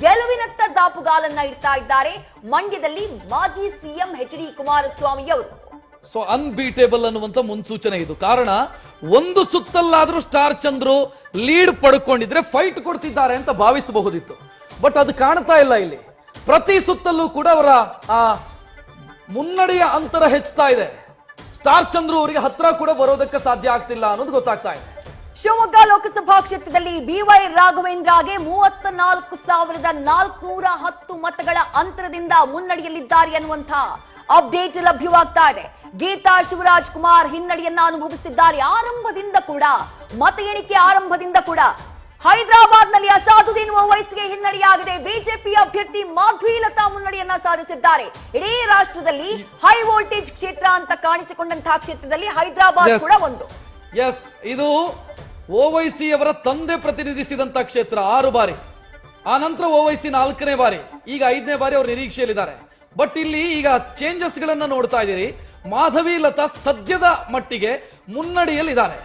ಗೆಲುವಿನತ್ತ ದಾಪುಗಾಲನ್ನ ಇಡ್ತಾ ಇದ್ದಾರೆ ಮಂಡ್ಯದಲ್ಲಿ ಮಾಜಿ ಸಿಎಂ ಎಚ್ ಡಿ ಕುಮಾರಸ್ವಾಮಿ ಅವರು. ಸೊ ಅನ್ಬೀಟೇಬಲ್ ಅನ್ನುವಂತ ಮುನ್ಸೂಚನೆ ಇದು. ಕಾರಣ, ಒಂದು ಸುತ್ತಲ್ಲಾದ್ರೂ ಸ್ಟಾರ್ ಚಂದ್ರು ಲೀಡ್ ಪಡ್ಕೊಂಡಿದ್ರೆ ಫೈಟ್ ಕೊಡ್ತಿದ್ದಾರೆ ಅಂತ ಭಾವಿಸಬಹುದಿತ್ತು. ಬಟ್ ಅದು ಕಾಣ್ತಾ ಇಲ್ಲ ಇಲ್ಲಿ. ಪ್ರತಿ ಸುತ್ತಲ್ಲೂ ಕೂಡ ಅವರ, ಆ, ಮುನ್ನಡೆಯ ಅಂತರ ಹೆಚ್ಚುತ್ತಾ ಇದೆ. ಸ್ಟಾರ್ ಚಂದ್ರು ಅವರಿಗೆ ಹತ್ರ ಕೂಡ ಬರೋದಕ್ಕೆ ಸಾಧ್ಯ ಆಗ್ತಿಲ್ಲ ಅನ್ನೋದು ಗೊತ್ತಾಗ್ತಾ ಇದೆ. ಶಿವಮೊಗ್ಗ ಲೋಕಸಭಾ ಕ್ಷೇತ್ರದಲ್ಲಿ ಬಿವೈ ರಾಘವೇಂದ್ರಗೆ ಮೂವತ್ತ ನಾಲ್ಕು ಸಾವಿರದ ನಾಲ್ಕುನೂರ ಹತ್ತು ಮತಗಳ ಅಂತರದಿಂದ ಮುನ್ನಡೆಯಲಿದ್ದಾರೆ ಎನ್ನುವಂತಹ ಅಪ್ಡೇಟ್ ಲಭ್ಯವಾಗ್ತಾ ಇದೆ. ಗೀತಾ ಶಿವರಾಜ್ ಕುಮಾರ್ ಹಿನ್ನಡೆಯನ್ನ ಅನುಭವಿಸುತ್ತಿದ್ದಾರೆ ಆರಂಭದಿಂದ ಕೂಡ ಮತ ಎಣಿಕೆ ಆರಂಭದಿಂದ ಕೂಡ ಹೈದರಾಬಾದ್ನಲ್ಲಿ ಅಸಾದುದ್ದೀನ್ ಓವೈಸ್ಗೆ ಹಿನ್ನಡೆಯಾಗಿದೆ. ಬಿಜೆಪಿ ಅಭ್ಯರ್ಥಿ ಮಾಧುಲತಾ ಮುನ್ನಡೆಯನ್ನ ಸಾಧಿಸಿದ್ದಾರೆ. ಇಡೀ ರಾಷ್ಟ್ರದಲ್ಲಿ ಹೈ ವೋಲ್ಟೇಜ್ ಕ್ಷೇತ್ರ ಅಂತ ಕಾಣಿಸಿಕೊಂಡಂತಹ ಕ್ಷೇತ್ರದಲ್ಲಿ ಹೈದರಾಬಾದ್ ಕೂಡ ಒಂದು. ಎಸ್ ಇದು ಓವೈಸಿ ಅವರ ತಂದೆ ಪ್ರತಿನಿಧಿಸಿದಂತ ಕ್ಷೇತ್ರ ಆರು ಬಾರಿ. ಆ ನಂತರ ಓವೈಸಿ ನಾಲ್ಕನೇ ಬಾರಿ, ಈಗ ಐದನೇ ಬಾರಿ ಅವರು ನಿರೀಕ್ಷೆಯಲ್ಲಿದ್ದಾರೆ. ಬಟ್ ಇಲ್ಲಿ ಈಗ ಚೇಂಜಸ್ ಗಳನ್ನ ನೋಡ್ತಾ ಇದ್ದೀರಿ. ಮಾಧವಿ ಲತಾ ಸದ್ಯದ ಮಟ್ಟಿಗೆ ಮುನ್ನಡೆಯಲ್ಲಿದ್ದಾರೆ.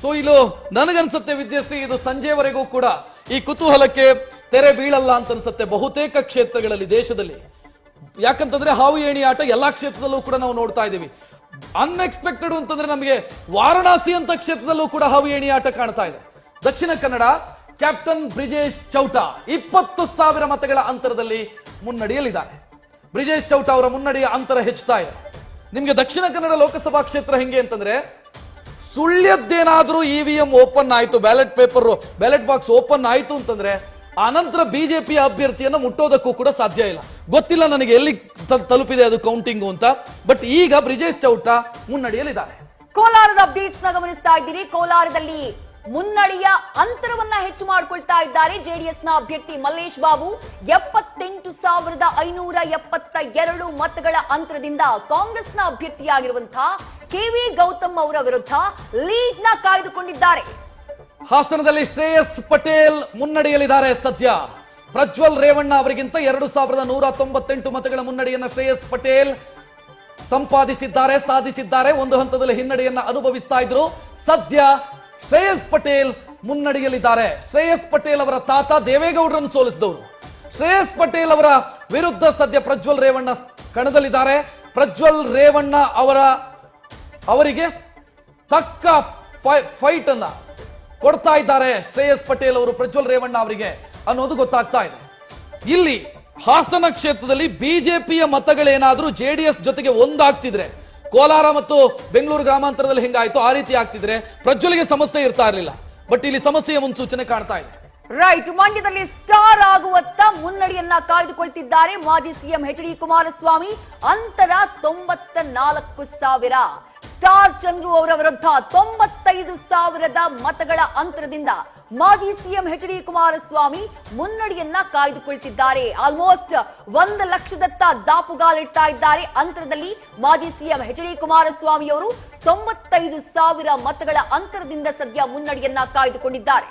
ಸೊ ಇಲ್ಲೂ, ನನಗನ್ಸುತ್ತೆ ವಿದ್ಯಾಶ್ರೀ, ಇದು ಸಂಜೆವರೆಗೂ ಕೂಡ ಈ ಕುತೂಹಲಕ್ಕೆ ತೆರೆ ಬೀಳಲ್ಲ ಅಂತ ಅನ್ಸುತ್ತೆ ಬಹುತೇಕ ಕ್ಷೇತ್ರಗಳಲ್ಲಿ, ದೇಶದಲ್ಲಿ. ಯಾಕಂತಂದ್ರೆ ಹಾವು ಏಣಿ ಆಟ ಎಲ್ಲಾ ಕ್ಷೇತ್ರದಲ್ಲೂ ಕೂಡ ನಾವು ನೋಡ್ತಾ ಇದ್ದೀವಿ. ಅನ್ಎಕ್ಸ್ಪೆಕ್ಟೆಡ್ ಅಂತಂದ್ರೆ ನಮಗೆ ವಾರಣಾಸಿ ಅಂತ ಕ್ಷೇತ್ರದಲ್ಲೂ ಕೂಡ ಹಾವು ಏಣಿ ಆಟ ಕಾಣ್ತಾ ಇದೆ. ದಕ್ಷಿಣ ಕನ್ನಡ ಕ್ಯಾಪ್ಟನ್ ಬ್ರಿಜೇಶ್ ಚೌಟಾ ಇಪ್ಪತ್ತು ಸಾವಿರ ಮತಗಳ ಅಂತರದಲ್ಲಿ ಮುನ್ನಡೆಯಲಿದ್ದಾರೆ ಬ್ರಿಜೇಶ್ ಚೌಟಾ ಅವರ ಮುನ್ನಡೆಯ ಅಂತರ ಹೆಚ್ಚುತ್ತಾ ಇದೆ. ನಿಮ್ಗೆ ದಕ್ಷಿಣ ಕನ್ನಡ ಲೋಕಸಭಾ ಕ್ಷೇತ್ರ ಹೆಂಗೆ ಅಂತಂದ್ರೆ, ಸುಳ್ಯದ್ದೇನಾದ್ರೂ ಇವಿಎಂ ಓಪನ್ ಆಯ್ತು, ballot paper, ballot box open ಆಯ್ತು ಅಂತಂದ್ರೆ, ಆನಂತರ ಬಿಜೆಪಿ ಅಭ್ಯರ್ಥಿಯನ್ನು ಮುಟ್ಟೋದಕ್ಕೂ ಕೂಡ ಸಾಧ್ಯ ಇಲ್ಲ. ಗೊತ್ತಿಲ್ಲ ನನಗೆ ಎಲ್ಲಿ ತಲುಪಿದೆ ಅದು ಕೌಂಟಿಂಗ್ ಅಂತ. ಬಟ್ ಈಗ ಬ್ರಿಜೇಶ್ ಚೌಟ ಮುನ್ನಡೆಯಲ್ಲಿದ್ದಾರೆ. ಕೋಲಾರದ ಅಪ್ಡೇಟ್ಸ್ನ ಗಮನಿಸ್ತಾ ಇದ್ದೀರಿ. ಕೋಲಾರದಲ್ಲಿ ಮುನ್ನಡೆಯ ಅಂತರವನ್ನ ಹೆಚ್ಚು ಮಾಡಿಕೊಳ್ತಾ ಇದ್ದಾರೆ ಜೆಡಿಎಸ್ನ ಅಭ್ಯರ್ಥಿ ಮಲ್ಲೇಶ್ ಬಾಬು. ಎಪ್ಪತ್ತೆಂಟು ಸಾವಿರದ ಐನೂರ ಎಪ್ಪತ್ತ ಎರಡು ಮತಗಳ ಅಂತರದಿಂದ ಕಾಂಗ್ರೆಸ್ನ ಅಭ್ಯರ್ಥಿಯಾಗಿರುವಂತಹ ಕೆವಿ ಗೌತಮ್ ಅವರ ವಿರುದ್ಧ ಲೀಡ್ನ ಕಾಯ್ದುಕೊಂಡಿದ್ದಾರೆ. ಹಾಸನದಲ್ಲಿ ಶ್ರೇಯಸ್ ಪಟೇಲ್ ಮುನ್ನಡೆಯಲಿದ್ದಾರೆ ಸದ್ಯ. ಪ್ರಜ್ವಲ್ ರೇವಣ್ಣ ಅವರಿಗಿಂತ ಎರಡು ಸಾವಿರದ ನೂರ ತೊಂಬತ್ತೆಂಟು ಮತಗಳ ಮುನ್ನಡೆಯನ್ನ ಶ್ರೇಯಸ್ ಪಟೇಲ್ ಸಂಪಾದಿಸಿದ್ದಾರೆ, ಸಾಧಿಸಿದ್ದಾರೆ. ಒಂದು ಹಂತದಲ್ಲಿ ಹಿನ್ನಡೆಯನ್ನ ಅನುಭವಿಸ್ತಾ ಇದ್ರು. ಸದ್ಯ ಶ್ರೇಯಸ್ ಪಟೇಲ್ ಮುನ್ನಡೆಯಲ್ಲಿದ್ದಾರೆ. ಶ್ರೇಯಸ್ ಪಟೇಲ್ ಅವರ ತಾತ ದೇವೇಗೌಡರನ್ನು ಸೋಲಿಸಿದವರು. ಶ್ರೇಯಸ್ ಪಟೇಲ್ ಅವರ ವಿರುದ್ಧ ಸದ್ಯ ಪ್ರಜ್ವಲ್ ರೇವಣ್ಣ ಕಣದಲ್ಲಿದ್ದಾರೆ. ಪ್ರಜ್ವಲ್ ರೇವಣ್ಣ ಅವರ, ಅವರಿಗೆ ತಕ್ಕ ಫೈಟ್ ಅನ್ನ ಕೊಡ್ತಾ ಇದ್ದಾರೆ ಶ್ರೇಯಸ್ ಪಟೇಲ್ ಅವರು, ಪ್ರಜ್ವಲ್ ರೇವಣ್ಣ ಅವರಿಗೆ. ಅನ್ನೋದು ಗೊತ್ತಾಗ್ತಾ ಇದೆ. ಇಲ್ಲಿ ಹಾಸನ ಕ್ಷೇತ್ರದಲ್ಲಿ ಬಿಜೆಪಿಯ ಮತಗಳೇನಾದ್ರೂ ಜೆಡಿಎಸ್ ಜೊತೆಗೆ ಒಂದಾಗ್ತಿದ್ರೆ, ಕೋಲಾರ ಮತ್ತು ಬೆಂಗಳೂರು ಗ್ರಾಮಾಂತರದಲ್ಲಿ ಹೆಂಗಾಯ್ತು ಆ ರೀತಿ ಆಗ್ತಿದ್ರೆ ಪ್ರಜ್ವಲಿಗೆ ಸಮಸ್ಯೆ ಇರ್ತಾ ಇರಲಿಲ್ಲ. ಬಟ್ ಇಲ್ಲಿ ಸಮಸ್ಯೆಯ ಮುನ್ಸೂಚನೆ ಕಾಣ್ತಾ ಇದೆ. ರೈಟ್, ಮಂಡ್ಯದಲ್ಲಿ ಸ್ಟಾರ್ ಆಗುವತ್ತ ಮುನ್ನಡೆಯನ್ನ ಕಾಯ್ದುಕೊಳ್ತಿದ್ದಾರೆ ಮಾಜಿ ಸಿಎಂ ಎಚ್ ಡಿ ಕುಮಾರಸ್ವಾಮಿ. ಅಂತರ ತೊಂಬತ್ತ ನಾಲ್ಕು ಸಾವಿರ. ಸ್ಟಾರ್ ಚಂದ್ರು ಅವರ ವಿರುದ್ಧ ತೊಂಬತ್ತೈದು ಸಾವಿರದ ಮತಗಳ ಅಂತರದಿಂದ ಮಾಜಿ ಸಿಎಂ ಎಚ್ ಡಿ ಕುಮಾರಸ್ವಾಮಿ ಮುನ್ನಡೆಯನ್ನ ಕಾಯ್ದುಕೊಳ್ತಿದ್ದಾರೆ. ಆಲ್ಮೋಸ್ಟ್ ಒಂದು ಲಕ್ಷದತ್ತ ದಾಪುಗಾಲಿಡ್ತಾ ಇದ್ದಾರೆ. ಅಂತರದಲ್ಲಿ ಮಾಜಿ ಸಿಎಂ ಎಚ್ ಡಿ ಕುಮಾರಸ್ವಾಮಿ ಅವರು ತೊಂಬತ್ತೈದು ಸಾವಿರ ಮತಗಳ ಅಂತರದಿಂದ ಸದ್ಯ ಮುನ್ನಡೆಯನ್ನ ಕಾಯ್ದುಕೊಂಡಿದ್ದಾರೆ.